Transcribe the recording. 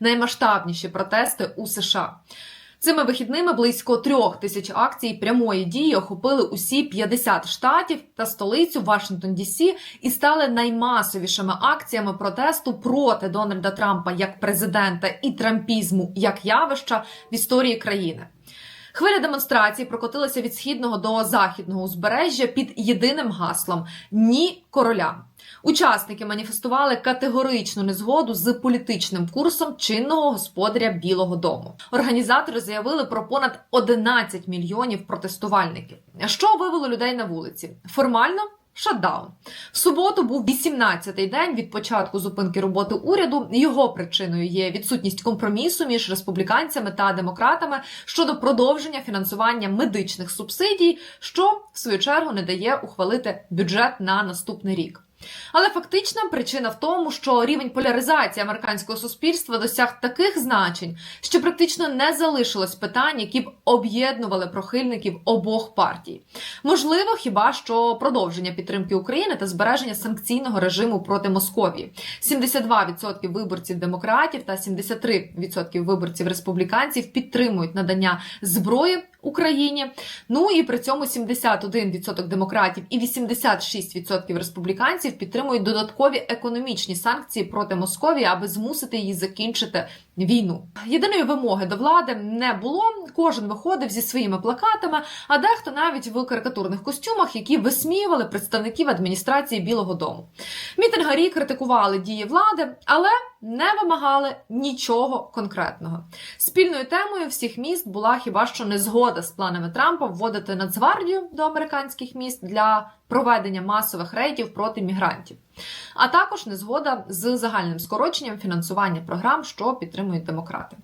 наймасштабніші протести у США. Цими вихідними близько трьох тисяч акцій прямої дії охопили усі 50 штатів та столицю Вашингтон Дісі і стали наймасовішими акціями протесту проти Дональда Трампа як президента і трампізму як явища в історії країни. Хвиля демонстрацій прокотилася від східного до західного узбережжя під єдиним гаслом Ні короля. Учасники маніфестували категоричну незгоду з політичним курсом чинного господаря Білого Дому. Організатори заявили про понад 11 мільйонів протестувальників. Що вивело людей на вулиці? Формально. Шатдаун в суботу був 18-й день від початку зупинки роботи уряду. Його причиною є відсутність компромісу між республіканцями та демократами щодо продовження фінансування медичних субсидій, що в свою чергу не дає ухвалити бюджет на наступний рік. Але фактична причина в тому, що рівень поляризації американського суспільства досяг таких значень, що практично не залишилось питань, які б об'єднували прихильників обох партій. Можливо, хіба що продовження підтримки України та збереження санкційного режиму проти Московії. 72% виборців демократів та 73% виборців республіканців підтримують надання зброї Україні. Ну і при цьому 71% демократів і 86% республіканців підтримують додаткові економічні санкції проти Московії, аби змусити її закінчити війну. Єдиної вимоги до влади не було. Кожен виходив зі своїми плакатами, а дехто навіть в карикатурних костюмах, які висміювали представників адміністрації Білого Дому. Мітингарі критикували дії влади, але не вимагали нічого конкретного. Спільною темою всіх міст була хіба що незгода з планами Трампа вводити Нацгвардію до американських міст для проведення масових рейдів проти мігрантів, а також незгода з загальним скороченням фінансування програм, що підтримують демократи.